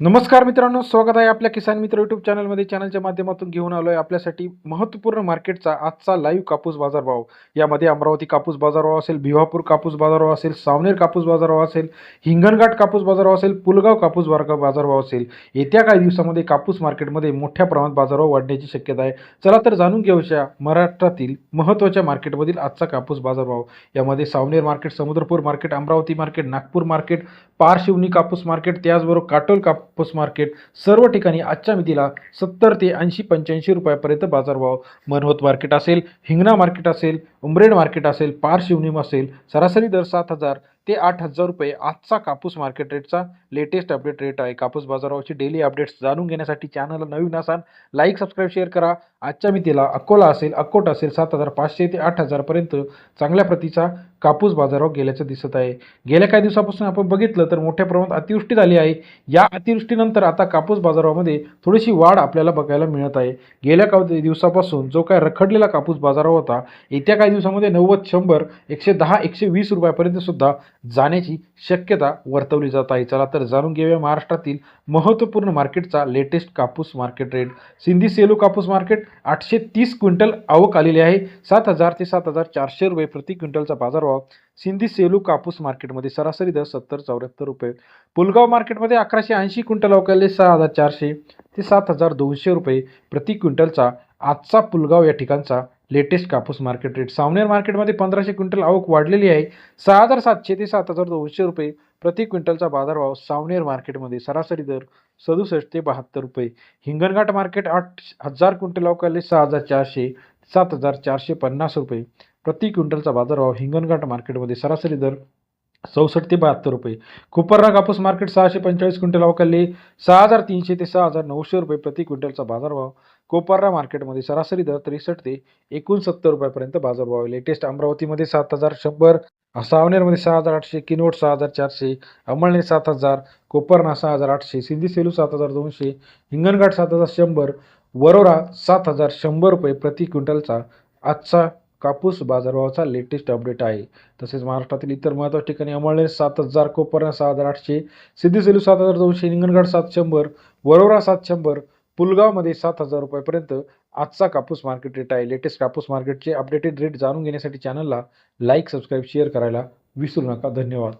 नमस्कार मित्रांनो स्वागत आहे आपल्या किसान मित्र युट्यूब चॅनलमध्ये चॅनलच्या माध्यमातून घेऊन आलो आहे आपल्यासाठी महत्त्वपूर्ण मार्केटचा आजचा लाईव्ह कापूस बाजारभाव. यामध्ये अमरावती कापूस बाजारभाव असेल भिवापूर कापूस बाजारभाव असेल सावनेर कापूस बाजारभाव असेल हिंगणघाट कापूस बाजारभाव असेल पुलगाव कापूस बाजार बाजारभाव असेल. येत्या काही दिवसामध्ये कापूस मार्केटमध्ये मोठ्या प्रमाणात बाजारभाव वाढण्याची शक्यता आहे. चला तर जाणून घेऊया महाराष्ट्रातील महत्त्वाच्या मार्केटमधील आजचा कापूस बाजारभाव. यामध्ये Saoner market Samudrapur market Amravati market Nagpur market Parshivni कापूस मार्केट त्याचबरोबर काटोल कापूस मार्केट सर्व ठिकाणी आजच्या मितीला सत्तर ते ऐंशी पंच्याऐंशी रुपयापर्यंत बाजारभाव मनवत मार्केट असेल हिंगणा मार्केट असेल उमरेड मार्केट असेल पारशिवनीम असेल सरासरी दर सात हजार ते आठ हजार रुपये आजचा कापूस मार्केट रेटचा लेटेस्ट अपडेट रेट आहे. कापूस बाजारावरची डेली अपडेट्स जाणून घेण्यासाठी चॅनलला नवीन असाल लाईक सबस्क्राईब शेअर करा. आजच्या मितीला अकोला असेल अकोट असेल सात हजार पाचशे ते आठ हजारपर्यंत चांगल्या प्रतीचा कापूस बाजारावर गेल्याचं दिसत आहे. गेल्या काही दिवसापासून आपण बघितलं तर मोठ्या प्रमाणात अतिवृष्टी झाली आहे. या अतिवृष्टीनंतर आता कापूस बाजारामध्ये थोडीशी वाढ आपल्याला बघायला मिळत आहे. गेल्या काही दिवसापासून जो काय रखडलेला कापूस बाजारावर होता येत्या काही दिवसामध्ये नव्वद शंभर एकशे दहा एकशे वीस रुपयापर्यंत सुद्धा जाण्याची शक्यता वर्तवली जात आहे. चला तर जाणून घेऊया महाराष्ट्रातील महत्त्वपूर्ण मार्केटचा लेटेस्ट कापूस मार्केट रेट सिंधी सेलू कापूस मार्केट आठशे तीस क्विंटल आवक आलेली आहे. सात हजार ते सात हजार चारशे रुपये प्रति क्विंटलचा बाजारभाव सिंधी सेलू कापूस मार्केटमध्ये सरासरी दर सत्तर चौऱ्याहत्तर रुपये. पुलगाव मार्केटमध्ये अकराशे ऐंशी क्विंटल आवक सहा हजार चारशे ते सात हजार दोनशे रुपये प्रति क्विंटलचा आजचा पुलगाव या ठिकाणचा लेटेस्ट कापूस मार्केट रेट सावनेर मार्केटमध्ये पंधराशे क्विंटल आवक वाढलेली आहे. सहा हजार सातशे ते सात हजार दोनशे रुपये प्रति क्विंटलचा बाजारभाव सावनेर मार्केटमध्ये सरासरी दर सदुसष्ट ते बहात्तर रुपये. हिंगणघाट मार्केट आठ हजार क्विंटल आवक आले सहा हजार चारशे सात हजार चारशे पन्नास रुपये. प्रति क्विंटलचा बाजारभाव हिंगणघाट मार्केटमध्ये सरासरी दर चौसष्ट ते बहात्तर रुपये. कुपरना कापूस मार्केट सहाशे पंचेचाळीस क्विंटल अवकालले सहा हजार तीनशे ते सहा हजार नऊशे रुपये प्रति क्विंटलचा बाजारभाव. कोपरना मार्केटमध्ये सरासरी दर त्रेसष्ट ते एकोणसत्तर रुपयापर्यंत बाजारभाव आहे. लेटेस्ट अमरावतीमध्ये सात हजार शंभर सावनेरमध्ये सहा हजार आठशे किनवट सहा हजार चारशे अंमळनेर सात हजार कोपरना सहा हजार आठशे सिंधी सेलू सात हजार दोनशे हिंगणघाट सात हजार शंभर वरोरा सात हजार शंभर रुपये प्रति क्विंटलचा आजचा कापूस बाजारभावाचा लेटेस्ट अपडेट आहे. तसेच महाराष्ट्रातील इतर महत्त्वाच्या ठिकाणी अमळनेर सात हजार कोपरना सहा हजार आठशे सिद्धीसेलू सात हजार दोनशे हिंगणघाट सात शंभर वरोरा सात शंभर पुलगावमध्ये सात हजार रुपयापर्यंत आजचा कापूस मार्केट रेट आहे. लेटेस्ट कापूस मार्केटचे अपडेटेड रेट जाणून घेण्यासाठी चॅनलला लाईक सबस्क्राईब शेअर करायला विसरू नका. धन्यवाद.